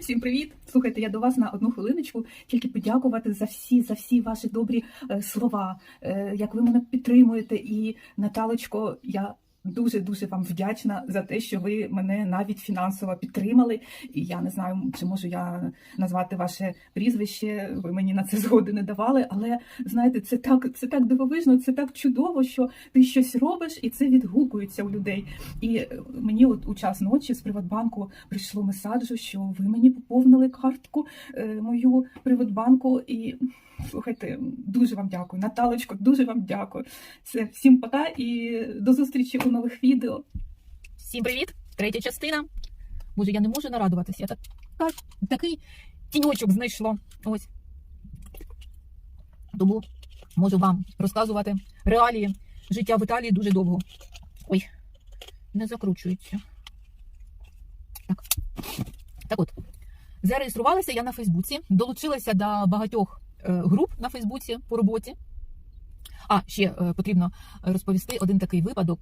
Всім привіт! Слухайте, я до вас на одну хвилиночку тільки подякувати за всі, за всі ваші добрі е, слова, е, як ви мене підтримуєте. І Наталочко, я дуже дуже вам вдячна за те, що ви мене навіть фінансово підтримали. І я не знаю, чи можу я назвати ваше прізвище. Ви мені на це згоди не давали. Але знаєте, це так, це так дивовижно, це так чудово, що ти щось робиш, і це відгукується у людей. І е, мені от у час ночі з Приватбанку прийшло месаджу, що ви мені поповнили картку е, мою Приватбанку. І слухайте, дуже вам дякую. Наталочко, дуже вам дякую. Це всім пока і до зустрічі у нових відео. Всім привіт! Третя частина. Боже, я не можу нарадуватися. Я так, так, такий тіньочок знайшла. Ось. Тому можу вам розказувати реалії життя в Італії дуже довго. Ой, не закручується. Так. Так от. Зареєструвалася я на Фейсбуці, долучилася до багатьох е, груп на Фейсбуці по роботі. А, ще е, потрібно розповісти один такий випадок.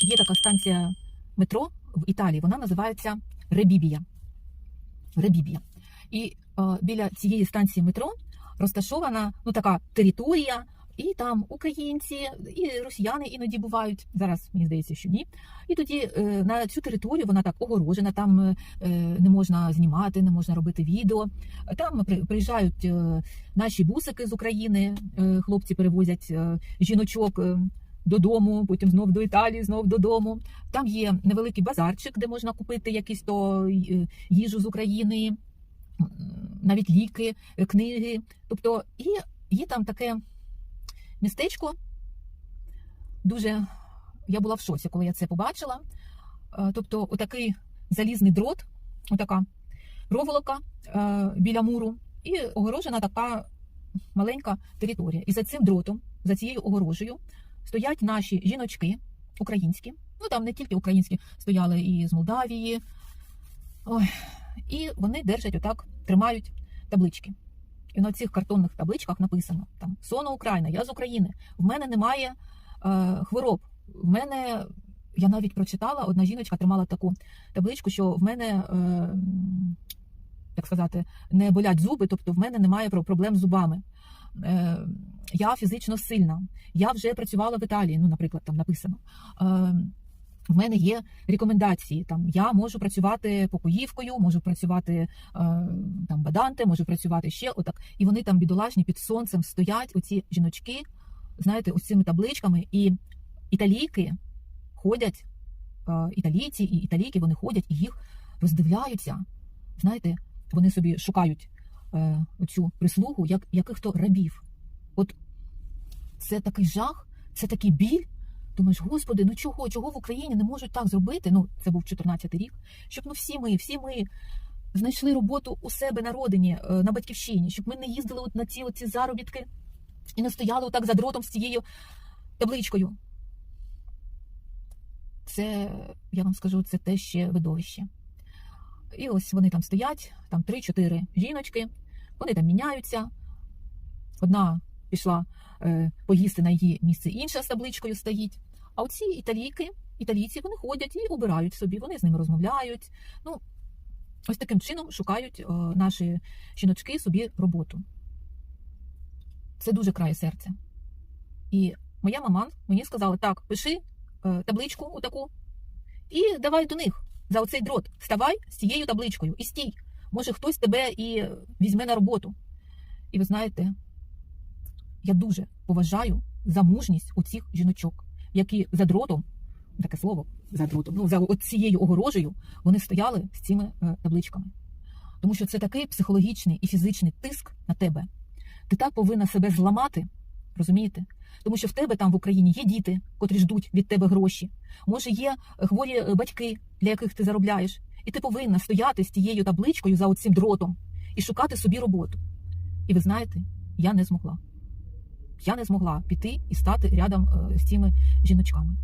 Є така станція метро в Італії, вона називається Ребібія. Ребібія. І е, біля цієї станції метро розташована ну, така територія, і там українці, і росіяни іноді бувають. Зараз мені здається, що ні. І тоді е, на цю територію вона так огорожена, там е, не можна знімати, не можна робити відео. Там при- приїжджають е, наші бусики з України, хлопці перевозять жіночок. Додому, потім знов до Італії, знов додому. Там є невеликий базарчик, де можна купити якісь то їжу з України, навіть ліки, книги. Тобто, і є там таке містечко. Дуже я була в шоці, коли я це побачила. Е, Тобто, отакий залізний дрот, отака проволока е, біля муру, і огорожена така маленька територія. І за цим дротом, за цією огорожею, стоять наші жіночки українські. Ну там не тільки українські, стояли і з Молдавії. Ой. І вони держать отак, тримають таблички. І на цих картонних табличках написано там Соно Україна, я з України. В мене немає е, хвороб. В мене я навіть прочитала, одна жіночка тримала таку табличку, що в мене, е, як сказати, не болять зуби, тобто в мене немає про- проблем з зубами. Е, я фізично сильна. Я вже працювала в Італії, ну, наприклад, там написано. Е, в мене є рекомендації. Там я можу працювати покоївкою, можу працювати е, там баданте, можу працювати ще отак. І вони там бідолашні під сонцем стоять, оці жіночки, знаєте, ось цими табличками, і італійки ходять, е, італійці і італійки вони ходять і їх роздивляються. Знаєте, вони собі шукають е, оцю прислугу, як яких-то рабів. От це такий жах, це такий біль. Думаєш, господи, ну чого, чого в Україні не можуть так зробити? Ну, це був 14-й рік, щоб ну всі ми, всі ми знайшли роботу у себе на родині, е, на батьківщині, щоб ми не їздили на ці оці заробітки і не стояли отак за дротом з цією табличкою. Це, я вам скажу, це те ще видовище. І ось вони там стоять, там 3-4 жіночки, вони там міняються. Одна пішла е, поїсти на її місце, інша з табличкою стоїть. А оці італійки, італійці, вони ходять і обирають собі, вони з ними розмовляють. Ну, ось таким чином шукають е, наші жіночки собі роботу. Це дуже крає серця. І моя мама мені сказала: так, пиши е, табличку отаку, і давай до них за оцей дрот. Вставай з цією табличкою і стій. Може, хтось тебе і візьме на роботу. І ви знаєте, я дуже поважаю за мужність у цих жіночок, які за дротом, таке слово, за дротом, ну за цією огорожею, вони стояли з цими е, табличками. Тому що це такий психологічний і фізичний тиск на тебе. Ти так повинна себе зламати, розумієте? Тому що в тебе там в Україні є діти, котрі ждуть від тебе гроші. Може, є хворі е, батьки, для яких ти заробляєш, і ти повинна стояти з тією табличкою за оцим дротом і шукати собі роботу. І ви знаєте, я не змогла. Я не змогла піти і стати рядом е, з цими жіночками.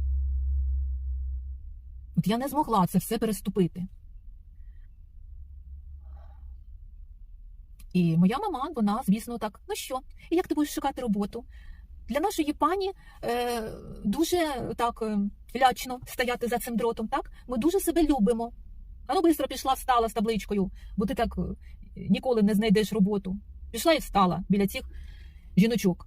От я не змогла це все переступити. І моя мама, вона, звісно, так, ну що, і як ти будеш шукати роботу? Для нашої пані е, дуже так е, лячно стояти за цим дротом, так? Ми дуже себе любимо. А ну бистро пішла, встала з табличкою, бо ти так е, ніколи не знайдеш роботу. Пішла і встала біля цих жіночок.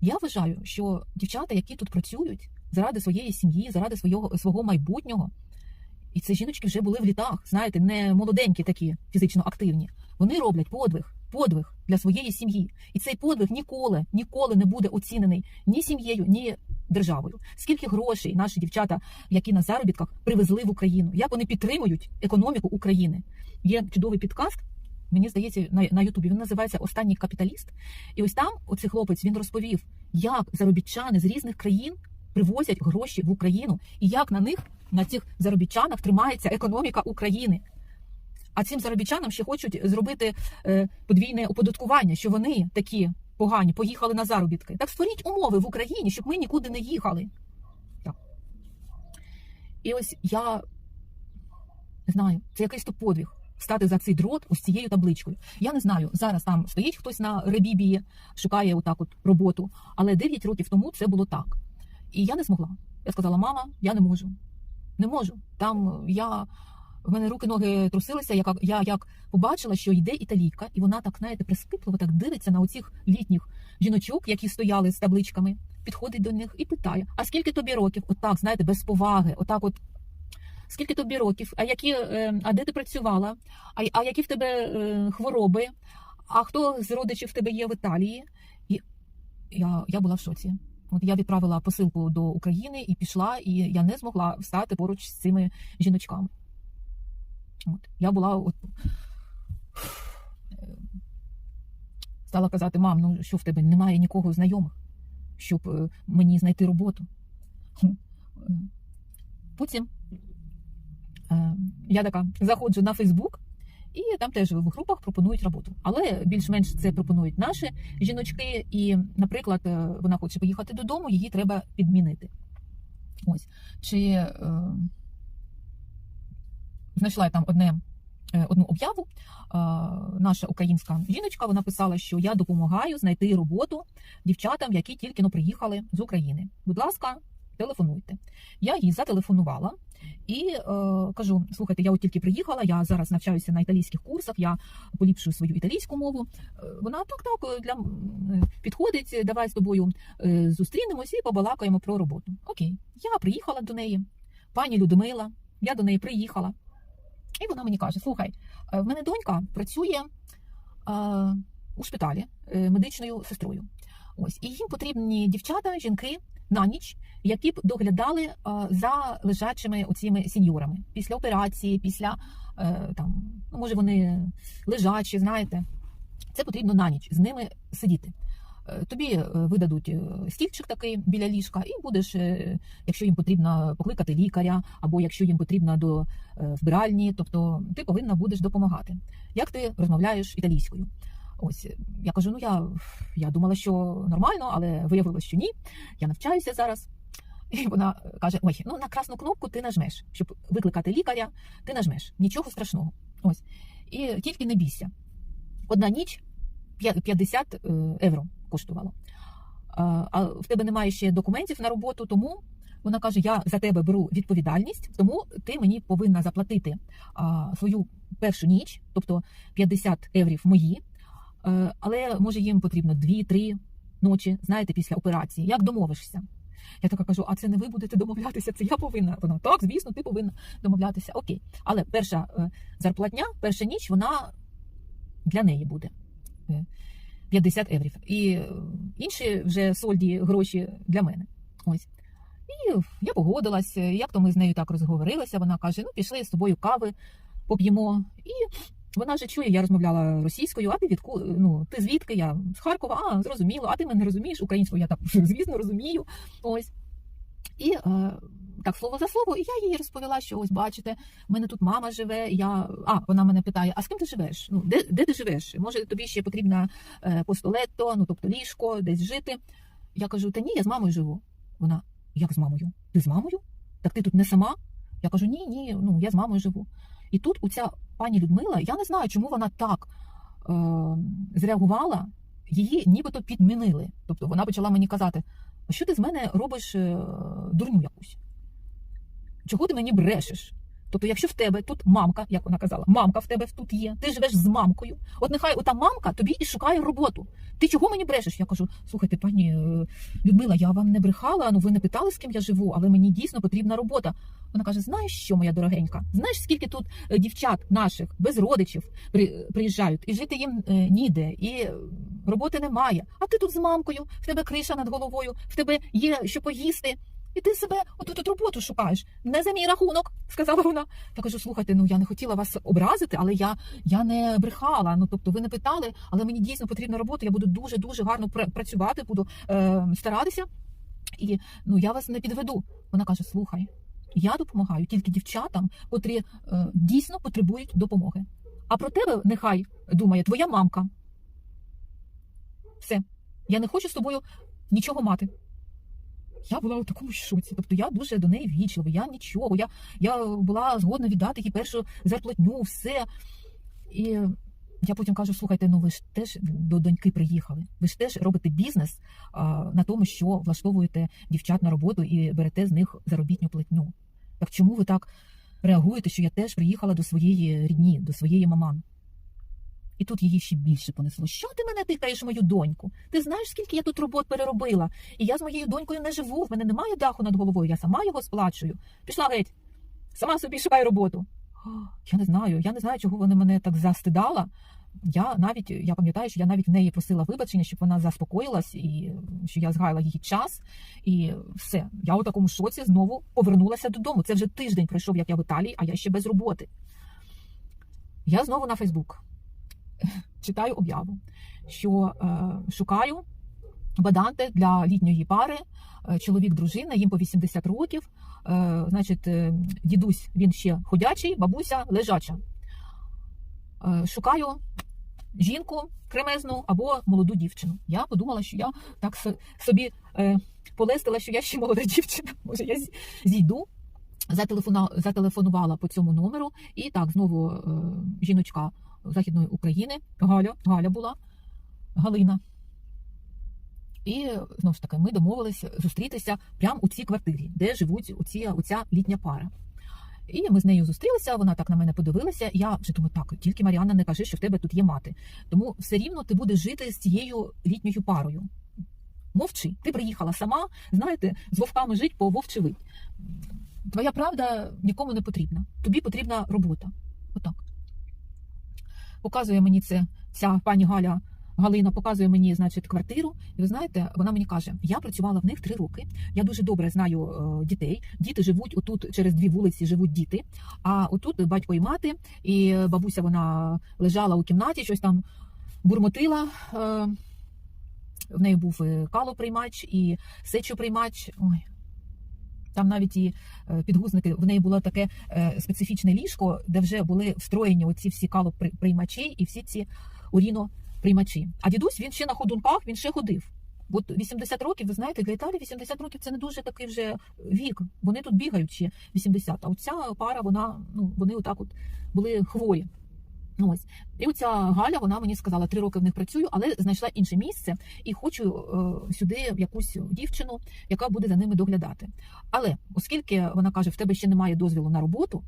Я вважаю, що дівчата, які тут працюють заради своєї сім'ї, заради свого, свого майбутнього, і ці жіночки вже були в літах, знаєте, не молоденькі такі, фізично активні. Вони роблять подвиг, подвиг для своєї сім'ї. І цей подвиг ніколи, ніколи не буде оцінений ні сім'єю, ні державою. Скільки грошей наші дівчата, які на заробітках, привезли в Україну? Як вони підтримують економіку України? Є чудовий підкаст. Мені здається, на, на Ютубі він називається Останній капіталіст. І ось там оцей хлопець він розповів, як заробітчани з різних країн привозять гроші в Україну і як на них, на цих заробітчанах, тримається економіка України. А цим заробітчанам ще хочуть зробити е, подвійне оподаткування, що вони такі погані, поїхали на заробітки. Так створіть умови в Україні, щоб ми нікуди не їхали. Так. І ось я не знаю, це якийсь то подвиг стати за цей дрот ось цією табличкою. Я не знаю, зараз там стоїть хтось на ребібії, шукає отак от роботу, але 9 років тому це було так. І я не змогла. Я сказала, мама, я не можу. Не можу. Там я. В мене руки ноги трусилися. Я, я як побачила, що йде італійка, і вона так, знаєте, прискіпливо так дивиться на оцих літніх жіночок, які стояли з табличками, підходить до них і питає: А скільки тобі років? Отак, знаєте, без поваги, отак, от скільки тобі років? А які, е, а де ти працювала? А, а які в тебе е, хвороби? А хто з родичів в тебе є в Італії? І я, я була в шоці. От я відправила посилку до України і пішла, і я не змогла встати поруч з цими жіночками. От. Я була от, стала казати, мам, ну що в тебе немає нікого знайомих, щоб е, мені знайти роботу. Потім я така заходжу на Фейсбук, і там теж в групах пропонують роботу. Але більш-менш це пропонують наші жіночки. І, наприклад, е, вона хоче поїхати додому, її треба підмінити. Ось. Чи е, знайшла я там одне. е, Одну об'яву Е, наша українська жіночка вона писала, що я допомагаю знайти роботу дівчатам, які тільки но приїхали з України. Будь ласка, телефонуйте. Я їй зателефонувала і е, кажу: слухайте, я от тільки приїхала, я зараз навчаюся на італійських курсах, я поліпшую свою італійську мову. Е, Вона так, так для е, підходить. Давай з тобою е, зустрінемось і побалакаємо про роботу. Окей, я приїхала до неї, пані Людмила. Я до неї приїхала, і вона мені каже: Слухай, е, в мене донька працює е, у шпиталі е, медичною сестрою. Ось і їм потрібні дівчата, жінки на ніч, які б доглядали е, за лежачими оціми сеньорами після операції, після е, там, ну може вони лежачі, знаєте. Це потрібно на ніч з ними сидіти. Е, Тобі видадуть стільчик такий біля ліжка, і будеш, якщо їм потрібно покликати лікаря, або якщо їм потрібно до вбиральні, тобто ти повинна будеш допомагати. Як ти розмовляєш італійською? Ось е, я кажу: ну я, я думала, що нормально, але виявилось, що ні. Я навчаюся зараз. І вона каже: Ой, ну на красну кнопку ти нажмеш, щоб викликати лікаря, ти нажмеш. Нічого страшного. Ось. І тільки не бійся. Одна ніч 50 е, євро коштувало. А а в тебе немає ще документів на роботу, тому вона каже: Я за тебе беру відповідальність, тому ти мені повинна заплатити свою першу ніч, тобто 50 єврів мої. Е, але може їм потрібно 2-3 ночі, знаєте, після операції. Як домовишся? Я така кажу: а це не ви будете домовлятися, це я повинна. Вона так, звісно, ти повинна домовлятися. Окей. Але перша е, зарплатня, перша ніч, вона для неї буде. Е, 50 єврів. І е, інші вже сольді гроші для мене. Ось. І я погодилась, як то ми з нею так розговорилися. Вона каже: ну, пішли з тобою кави поп'ємо. І вона вже чує, я розмовляла російською, а ти відку... ну, ти звідки? Я з Харкова, а зрозуміло, а ти мене розумієш українською, я так, звісно, розумію. Ось. І е, так слово за слово, і я їй розповіла, що ось бачите, в мене тут мама живе. Я а вона мене питає: а з ким ти живеш? Ну де, де ти живеш? Може тобі ще потрібна е, постолетто, ну тобто ліжко, десь жити? Я кажу: та ні, я з мамою живу. Вона як з мамою? Ти з мамою? Так ти тут не сама? Я кажу: ні, ні, ну я з мамою живу. І тут у ця пані Людмила, я не знаю, чому вона так е, зреагувала, її нібито підмінили. Тобто вона почала мені казати, що ти з мене робиш е, дурню якусь? Чого ти мені брешеш? Тобто, якщо в тебе тут мамка, як вона казала, мамка в тебе тут є, ти живеш з мамкою. От нехай ота мамка тобі і шукає роботу. Ти чого мені брешеш? Я кажу, слухайте, пані е, Людмила, я вам не брехала, ну ви не питали, з ким я живу, але мені дійсно потрібна робота. Вона каже: Знаєш що, моя дорогенька? Знаєш, скільки тут е, дівчат наших без родичів при- приїжджають, і жити їм е, ніде, і роботи немає. А ти тут з мамкою, в тебе криша над головою, в тебе є що поїсти. І ти себе отут тут роботу шукаєш. Не за мій рахунок, сказала вона. Я кажу, слухайте, ну я не хотіла вас образити, але я, я не брехала. Ну тобто, ви не питали, але мені дійсно потрібна робота. Я буду дуже дуже гарно працювати, буду е, старатися. І ну я вас не підведу. Вона каже: слухай, я допомагаю тільки дівчатам, котрі е, дійсно потребують допомоги. А про тебе нехай думає твоя мамка. Все, я не хочу з тобою нічого мати. Я була у такому шоці. Тобто я дуже до неї ввічлива, я нічого. Я, я була згодна віддати їй першу зарплатню, все. І я потім кажу: слухайте, ну ви ж теж до доньки приїхали. Ви ж теж робите бізнес а, на тому, що влаштовуєте дівчат на роботу і берете з них заробітню платню. Так чому ви так реагуєте, що я теж приїхала до своєї рідні, до своєї маман? І тут її ще більше понесло. Що ти мене тикаєш мою доньку? Ти знаєш, скільки я тут робот переробила? І я з моєю донькою не живу. В мене немає даху над головою, я сама його сплачую. Пішла геть, сама собі шукай роботу. Я не знаю, я не знаю, чого вона мене так застидала. Я навіть я пам'ятаю, що я навіть в неї просила вибачення, щоб вона заспокоїлась і що я згаяла її час. І все, я у такому шоці знову повернулася додому. Це вже тиждень пройшов, як я в Італії, а я ще без роботи. Я знову на Фейсбук читаю об'яву, що е, шукаю баданти для літньої пари, е, чоловік, дружина, їм по 80 років. Е, значить, дідусь він ще ходячий, бабуся лежача. Шукаю жінку кремезну або молоду дівчину. Я подумала, що я так собі е, полестила, що я ще молода дівчина. Може, я зійду. Зателефонувала по цьому номеру, і так знову е, жіночка Західної України, Галя, Галя була, Галина. І знову ж таки, ми домовилися зустрітися прямо у цій квартирі, де живуть оці, оця літня пара. І ми з нею зустрілися, вона так на мене подивилася. Я вже думаю, так, тільки Маріанна не кажи, що в тебе тут є мати. Тому все рівно ти будеш жити з цією літньою парою. Мовчи, ти приїхала сама, знаєте, з вовками жить по вовчи вить. Твоя правда нікому не потрібна. Тобі потрібна робота. Отак. Показує мені це ця пані Галя. Галина показує мені, значить, квартиру, і ви знаєте, вона мені каже: я працювала в них три роки. Я дуже добре знаю е, дітей. Діти живуть отут через дві вулиці, живуть діти. А отут батько і мати, і бабуся вона лежала у кімнаті, щось там бурмотила. Е, в неї був калоприймач, і сечоприймач. Ой. Там навіть і е, підгузники, в неї було таке е, специфічне ліжко, де вже були встроєні оці всі калоприймачі і всі ці уріноприймачі. А дідусь він ще на ходунках, він ще ходив. От 80 років, ви знаєте, для Італії 80 років це не дуже такий вже вік. Вони тут бігають ще 80. А оця пара, вона ну вони отак от були хворі. Ось і оця Галя, вона мені сказала, три роки в них працюю, але знайшла інше місце і хочу е, сюди якусь дівчину, яка буде за ними доглядати. Але оскільки вона каже, в тебе ще немає дозвілу на роботу.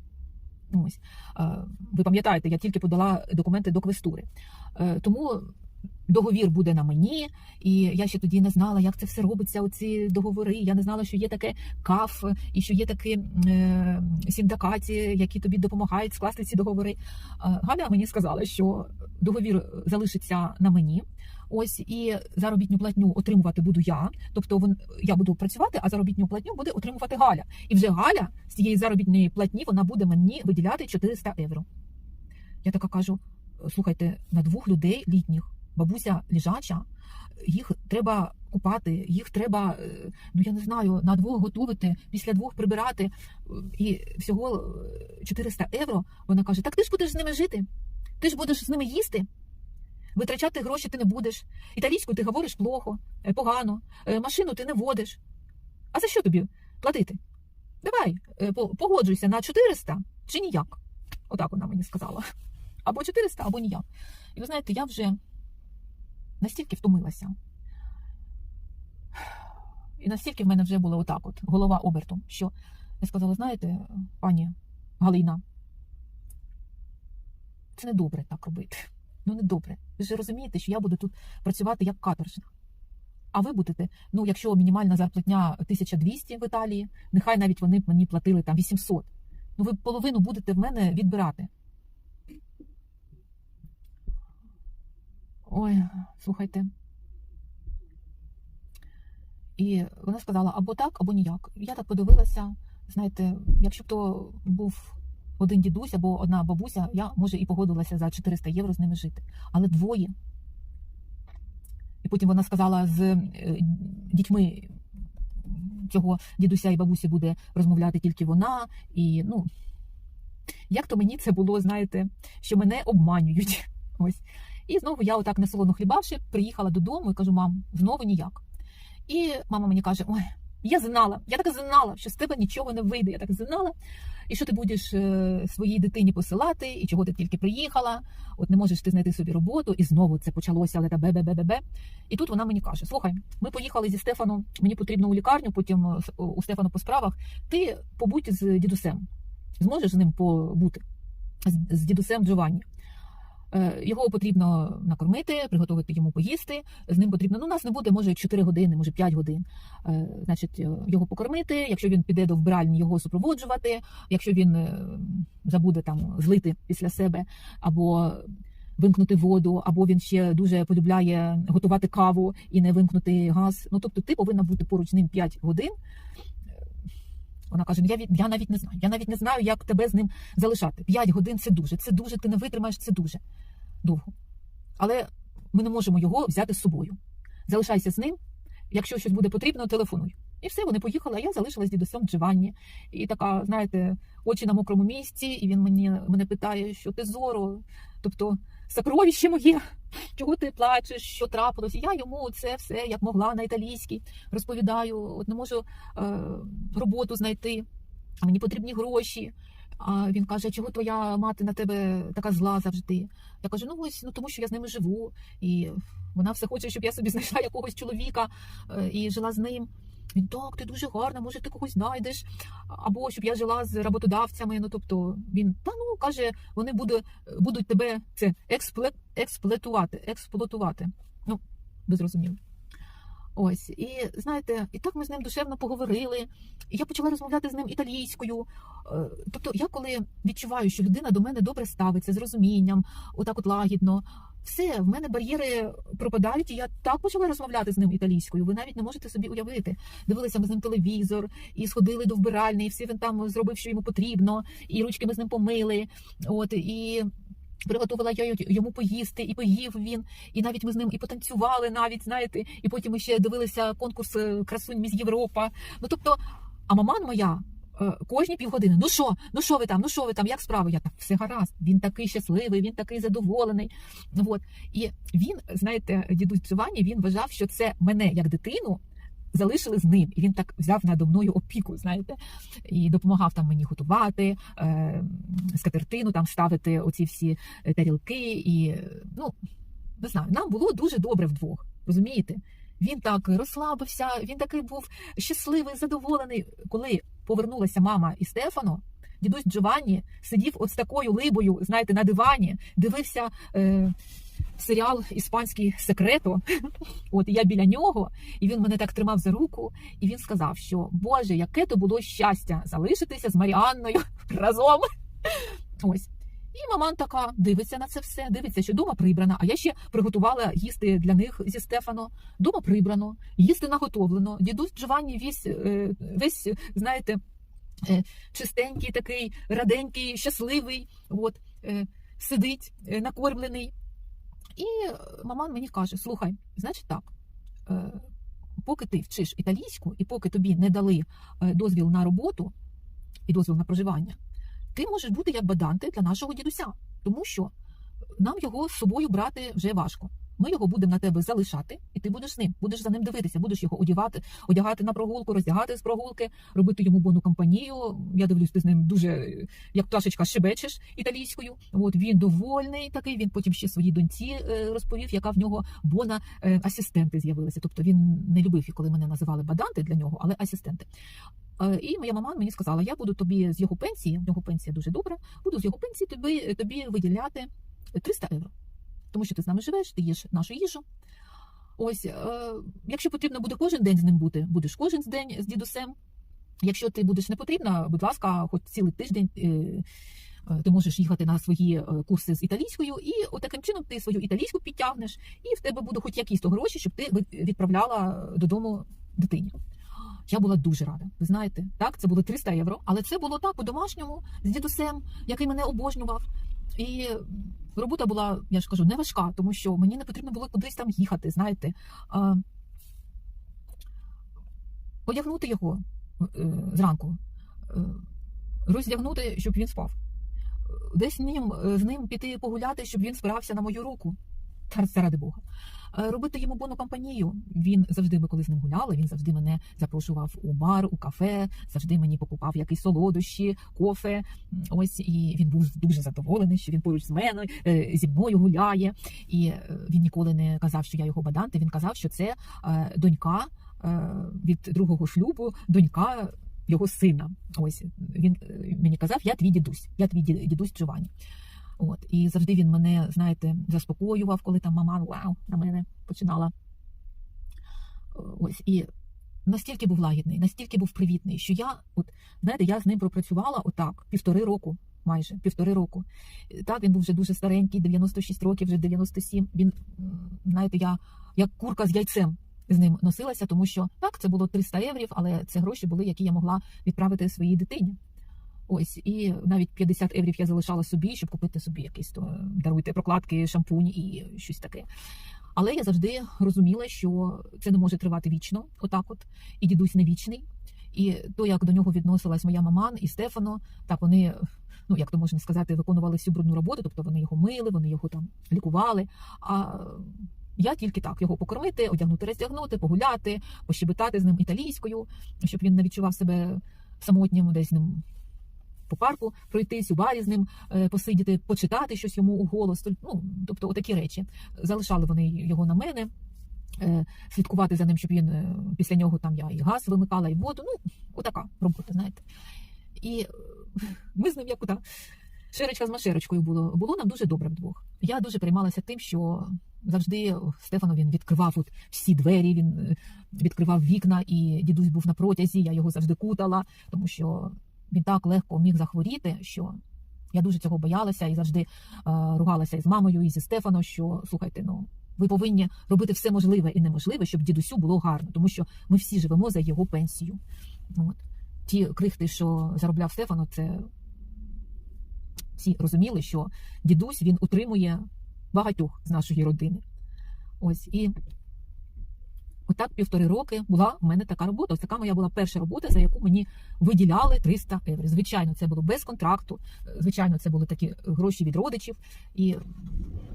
Ось е, ви пам'ятаєте, я тільки подала документи до квестури, Е, тому договір буде на мені, і я ще тоді не знала, як це все робиться. Оці договори. Я не знала, що є таке КАФ і що є такі е, синдикаті, які тобі допомагають скласти ці договори. Е, Галя мені сказала, що договір залишиться на мені. Ось і заробітну платню отримувати буду я. Тобто вон, я буду працювати, а заробітну платню буде отримувати Галя. І вже Галя з цієї заробітної платні вона буде мені виділяти 400 євро. Я така кажу: слухайте, на двох людей літніх, бабуся лежача, їх треба купати, їх треба, е, ну я не знаю, на двох готувати, після двох прибирати е, і всього е, 400 євро. Вона каже: Так ти ж будеш з ними жити, ти ж будеш з ними їсти. Витрачати гроші ти не будеш. Італійську ти говориш плохо, е, погано, е, машину ти не водиш. А за що тобі платити? Давай, е, погоджуйся на 400 чи ніяк. Отак вона мені сказала. Або 400, або ніяк. І ви знаєте, я вже настільки втомилася. І настільки в мене вже було отак, от, голова обертом, що я сказала: знаєте, пані Галина. Це не добре так робити. Ну, не добре. Ви ж розумієте, що я буду тут працювати як каторжна. А ви будете, ну, якщо мінімальна зарплатня 1200 в Італії, нехай навіть вони б мені платили там 800. Ну, ви половину будете в мене відбирати. Ой, слухайте. І вона сказала або так, або ніяк. Я так подивилася. Знаєте, якщо б то був один дідусь або одна бабуся, я може і погодилася за 400 євро з ними жити. Але двоє. І потім вона сказала з е, дітьми цього дідуся і бабусі буде розмовляти тільки вона. І ну, як то мені це було, знаєте, що мене обманюють. Ось. І знову я, отак насолоно хлібавши, приїхала додому і кажу: мам, знову ніяк. І мама мені каже: Ой, я знала, я так знала, що з тебе нічого не вийде. Я так знала. І що ти будеш е, своїй дитині посилати, і чого ти тільки приїхала, от не можеш ти знайти собі роботу, і знову це почалося, але та бе-бе-бе-бе-бе. І тут вона мені каже: Слухай, ми поїхали зі Стефаном, мені потрібно у лікарню, потім е, у Стефану по справах. Ти побудь з дідусем. Зможеш з ним побути з дідусем Джованні. Е, Його потрібно накормити, приготувати йому поїсти. З ним потрібно, ну, у нас не буде, може, 4 години, може 5 годин. Е, Значить, е, його покормити. Якщо він піде до вбиральні, його супроводжувати. Якщо він забуде там злити після себе або вимкнути воду, або він ще дуже полюбляє готувати каву і не вимкнути газ. Ну тобто, ти повинна бути поруч з ним 5 годин. Вона каже: я від я навіть не знаю. Я навіть не знаю, як тебе з ним залишати. П'ять годин це дуже. Це дуже. Ти не витримаєш, це дуже довго. Але ми не можемо його взяти з собою. Залишайся з ним. Якщо щось буде потрібно, телефонуй. І все, вони поїхали, а я залишилась дідусем Джованні. І така, знаєте, очі на мокрому місці, і він мені, мене питає, що ти зоро, тобто сокровище моє, чого ти плачеш, що трапилось. І я йому це все як могла на італійській розповідаю, от не можу е, роботу знайти, мені потрібні гроші. А він каже, чого твоя мати на тебе така зла завжди? Я кажу, ну ось ну тому що я з ними живу, і вона все хоче, щоб я собі знайшла якогось чоловіка е, і жила з ним. Він так, ти дуже гарна, може, ти когось знайдеш, або щоб я жила з роботодавцями. Ну тобто він та ну каже, вони буде, будуть тебе це експле, експлуатувати, експлуатувати. Ну, ви зрозуміли. Ось, і знаєте, і так ми з ним душевно поговорили. Я почала розмовляти з ним італійською. Е, Тобто, я коли відчуваю, що людина до мене добре ставиться з розумінням, отак от лагідно, все, в мене бар'єри пропадають, і я так почала розмовляти з ним італійською. Ви навіть не можете собі уявити. Дивилися ми з ним телевізор, і сходили до вбиральні, і все він там зробив, що йому потрібно, і ручки ми з ним помили. От і. Приготувала я йому поїсти, і поїв він, і навіть ми з ним і потанцювали, навіть знаєте, і потім ми ще дивилися конкурс е, красунь міс Європа. Ну тобто, а маман моя е, кожні півгодини. Ну що, ну що ви там? Ну що ви там? Як справи? Я так все гаразд. Він такий щасливий, він такий задоволений. От і він, знаєте, дідусь Джованні, він вважав, що це мене як дитину. Залишили з ним, і він так взяв надо мною опіку, знаєте, і допомагав там мені готувати е, скатертину, там ставити оці всі е, тарілки. І ну не знаю, нам було дуже добре вдвох. Розумієте? Він так розслабився, він такий був щасливий, задоволений. Коли повернулася мама і Стефано, дідусь Джованні сидів от з такою либою, знаєте, на дивані, дивився е, серіал Іспанський секрето. От я біля нього, і він мене так тримав за руку, і він сказав, що Боже, яке то було щастя залишитися з Маріанною разом. Ось. І маман така дивиться на це все, дивиться, що дома прибрана. А я ще приготувала їсти для них зі Стефано. Дома прибрано, їсти наготовлено. Дідусь Джованні весь, е, весь знаєте, е, чистенький, такий раденький, щасливий. От, е, сидить накормлений. І е, маман мені каже: слухай, значить так. е, Поки ти вчиш італійську, і поки тобі не дали е, дозвіл на роботу і дозвіл на проживання, ти можеш бути як баданти для нашого дідуся, тому що нам його з собою брати вже важко. Ми його будемо на тебе залишати, і ти будеш з ним, будеш за ним дивитися, будеш його одягати, одягати на прогулку, роздягати з прогулки, робити йому бонну компанію. Я дивлюсь, ти з ним дуже як пташечка шебечеш італійською. От він довольний такий. Він потім ще своїй доньці е, розповів, яка в нього бона е, асистенти з'явилися. Тобто він не любив, коли мене називали баданти для нього, але асистенти. Е, І моя мама мені сказала: я буду тобі з його пенсії, в нього пенсія дуже добра, буду з його пенсії тобі, тобі виділяти 300 євро. Тому що ти з нами живеш, ти їш нашу їжу. Ось, е, якщо потрібно буде кожен день з ним бути, будеш кожен день з дідусем. Якщо ти будеш не потрібна, будь ласка, хоч цілий тиждень е, е, ти можеш їхати на свої е, курси з італійською, і от таким чином ти свою італійську підтягнеш, і в тебе буде хоч якісь то гроші, щоб ти відправляла додому дитині. Я була дуже рада. Ви знаєте, так, це було 300 євро, але це було так по-домашньому з дідусем, який мене обожнював. І робота була, я ж кажу, не важка, тому що мені не потрібно було кудись там їхати. Знаєте, а, одягнути його е, зранку, е, роздягнути, щоб він спав. Десь ним, е, з ним піти погуляти, щоб він спирався на мою руку. Заради Бога. Е, Робити йому бону компанію. Він завжди, ми коли з ним гуляли, він завжди мене запрошував у бар, у кафе, завжди мені покупав якісь солодощі, кофе. Ось і він був дуже задоволений, що він поруч з мене е, зі мною гуляє. І е, він ніколи не казав, що я його баданти. Він казав, що це донька від другого шлюбу, донька його сина. Ось він мені казав, я твій дідусь, я твій дідусь Джованні. От і завжди він мене, знаєте, заспокоював, коли там мама вау на мене починала. Ось і настільки був лагідний, настільки був привітний, що я, от знаєте, я з ним пропрацювала отак півтори року. Майже півтори року. Так, він був вже дуже старенький, 96 років, вже 97. Він, знаєте, я як курка з яйцем з ним носилася, тому що так, це було 300 єврів, але це гроші були, які я могла відправити своїй дитині. Ось, і навіть 50 єврів я залишала собі, щоб купити собі якісь то даруйте прокладки, шампунь і щось таке. Але я завжди розуміла, що це не може тривати вічно, отак от, і дідусь не вічний. І то, як до нього відносилась моя маман і Стефано, так вони, ну як то можна сказати, виконували всю брудну роботу, тобто вони його мили, вони його там лікували. А я тільки так його покормити, одягнути, роздягнути, погуляти, пощебетати з ним італійською, щоб він не відчував себе самотнім, десь ним по парку пройтись, у барі з ним е, посидіти, почитати щось йому у голос. Ну, тобто, отакі речі. Залишали вони його на мене. е, Слідкувати за ним, щоб він е, після нього там я і газ вимикала, і воду. Ну, отака робота, знаєте. І ми з ним як ота шеречка з машерочкою було. Було нам дуже добре вдвох. Я дуже переймалася тим, що завжди Стефано він відкривав от всі двері, він відкривав вікна, і дідусь був на протязі, я його завжди кутала, тому що він так легко міг захворіти, що я дуже цього боялася і завжди е, ругалася із мамою, і зі Стефано, що слухайте, ну ви повинні робити все можливе і неможливе, щоб дідусю було гарно, тому що ми всі живемо за його пенсію. От. Ті крихти, що заробляв Стефано, це всі розуміли, що дідусь він утримує багатьох з нашої родини. Ось і отак півтори роки була в мене така робота. Ось така моя була перша робота, за яку мені виділяли 300 євро. Звичайно, це було без контракту. Звичайно, це були такі гроші від родичів. І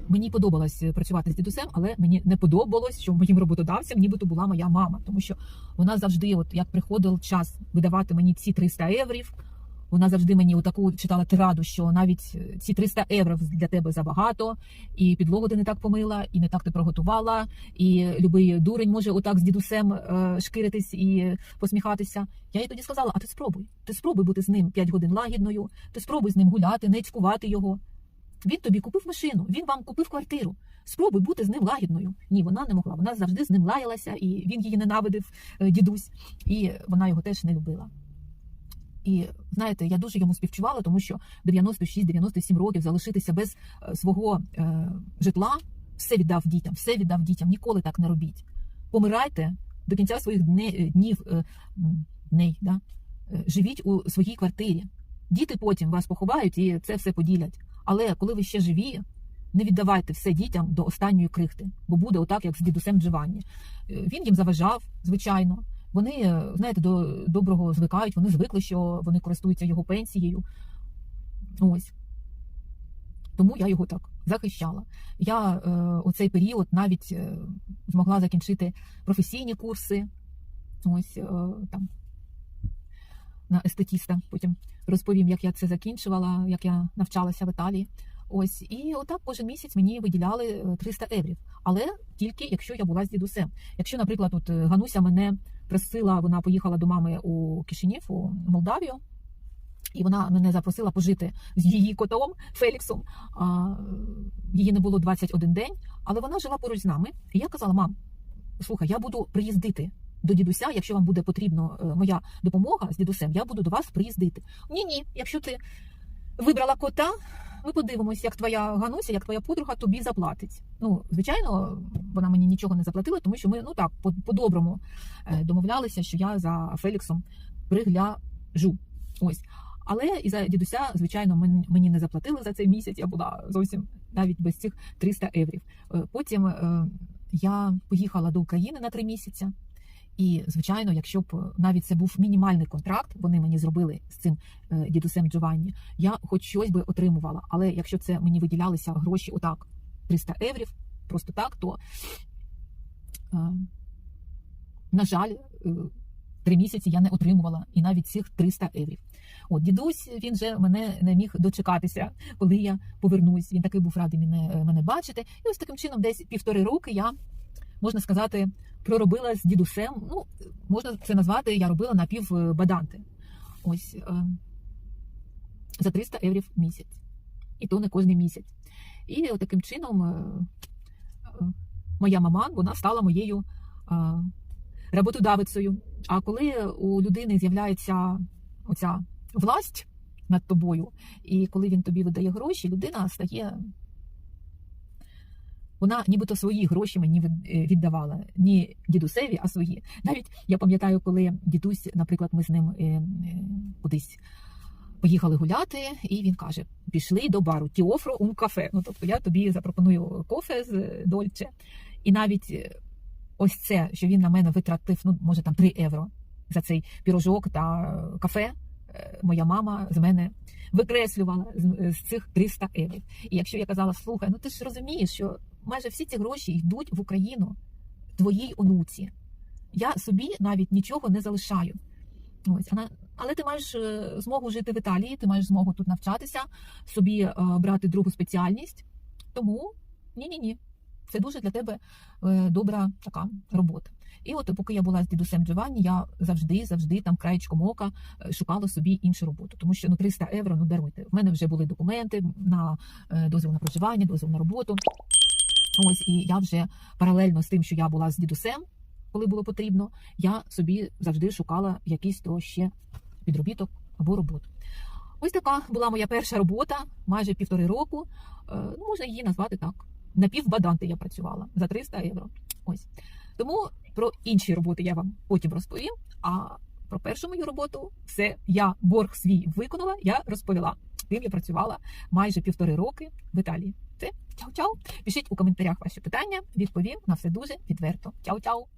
мені подобалось працювати з дідусем, але мені не подобалось, що моїм роботодавцем нібито була моя мама, тому що вона завжди, от як приходив час видавати мені ці 300 єврів. Вона завжди мені отаку читала тираду, що навіть ці 300 євро для тебе забагато, і підлогу ти не так помила, і не так ти приготувала, і любий дурень може отак з дідусем е, шкіритись і посміхатися. Я їй тоді сказала: а ти спробуй, ти спробуй бути з ним 5 годин лагідною, ти спробуй з ним гуляти, не цькувати його. Він тобі купив машину, він вам купив квартиру. Спробуй бути з ним лагідною. Ні, вона не могла. Вона завжди з ним лаялася, і він її ненавидив, е, дідусь, і вона його теж не любила. І знаєте, я дуже йому співчувала, тому що 96-97 років залишитися без е, свого е, житла, все віддав дітям, все віддав дітям. Ніколи так не робіть. Помирайте до кінця своїх дне- днів е, дней, да? Е, живіть у своїй квартирі. Діти потім вас поховають і це все поділять. Але коли ви ще живі, не віддавайте все дітям до останньої крихти, бо буде отак, як з дідусем Джованні. Е, Він їм заважав, звичайно. Вони, е, знаєте, до доброго звикають, вони звикли, що вони користуються його пенсією. Ось. Тому я його так захищала. Я е, цей період навіть е, змогла закінчити професійні курси. Ось е, там на естетіста. Потім розповім, як я це закінчувала, як я навчалася в Італії. Ось і отак кожен місяць мені виділяли е, 300 єврів. Але тільки якщо я була з дідусем. Якщо, наприклад, от е, Гануся мене просила, вона поїхала до мами у Кишинів, у Молдавію. І вона мене запросила пожити з її котом Феліксом. А, її не було 21 день, але вона жила поруч з нами. І я казала: мам, слухай, я буду приїздити до дідуся, якщо вам буде потрібна моя допомога з дідусем, я буду до вас приїздити. Ні, ні, якщо ти вибрала кота, ми подивимося, як твоя Гануся, як твоя подруга тобі заплатить. Ну, звичайно, вона мені нічого не заплатила, тому що ми ну так по- по-доброму е, домовлялися, що я за Феліксом пригляжу. Ось. Але і за дідуся, звичайно, мені не заплатили за цей місяць. Я була зовсім навіть без цих 300 єврів. Е, Потім е, я поїхала до України на три місяці. І, звичайно, якщо б навіть це був мінімальний контракт, вони мені зробили з цим е, дідусем Джованні, я хоч щось би отримувала. Але якщо це мені виділялися гроші отак 300 єврів, просто так, то, е, на жаль, е, три місяці я не отримувала і навіть цих 300 єврів. От дідусь він же мене не міг дочекатися, коли я повернусь. Він такий був радий мене, е, мене бачити. І ось таким чином, десь півтори роки я можна сказати проробила з дідусем. Ну можна це назвати, я робила напівбаданти. Ось е, за 300 єврів в місяць, і то не кожен місяць. І от таким чином е, е, моя мама вона стала моєю роботодавицею. А коли у людини з'являється оця власть над тобою, і коли він тобі видає гроші, людина стає. Вона нібито свої гроші мені е, віддавала, не дідусеві, а свої. Навіть я пам'ятаю, коли дідусь, наприклад, ми з ним е, е, кудись поїхали гуляти, і він каже: пішли до бару Тіофро ун кафе. Ну тобто я тобі запропоную кофе з Дольче. І навіть ось це, що він на мене витратив, ну може там 3 євро за цей пірожок та кафе. Моя мама з мене викреслювала з, цих 300 єврів. І якщо я казала, слухай, ну ти ж розумієш, що майже всі ці гроші йдуть в Україну твоїй онуці. Я собі навіть нічого не залишаю. Ось, вона- але ти маєш е, змогу жити в Італії, ти маєш змогу тут навчатися, собі е, брати другу спеціальність. Тому ні-ні ні. Це дуже для тебе е, добра така робота. І от поки я була з дідусем Джованні, я завжди, завжди там краєчком ока шукала собі іншу роботу. Тому що ну 300 євро, ну даруйте. В мене вже були документи на дозвіл на проживання, дозвіл на роботу. Ось і я вже паралельно з тим, що я була з дідусем, коли було потрібно, я собі завжди шукала якийсь то ще підробіток або роботу. Ось така була моя перша робота, майже півтори року. Е, Ну, можна її назвати так. На півбаданти я працювала за 300 євро. Ось. Тому про інші роботи я вам потім розповім. А про першу мою роботу все я борг свій виконала, я розповіла. Тим я працювала майже півтори роки в Італії. Це чау-чау. Пишіть у коментарях ваші питання, відповім на все дуже відверто. Чао-чао!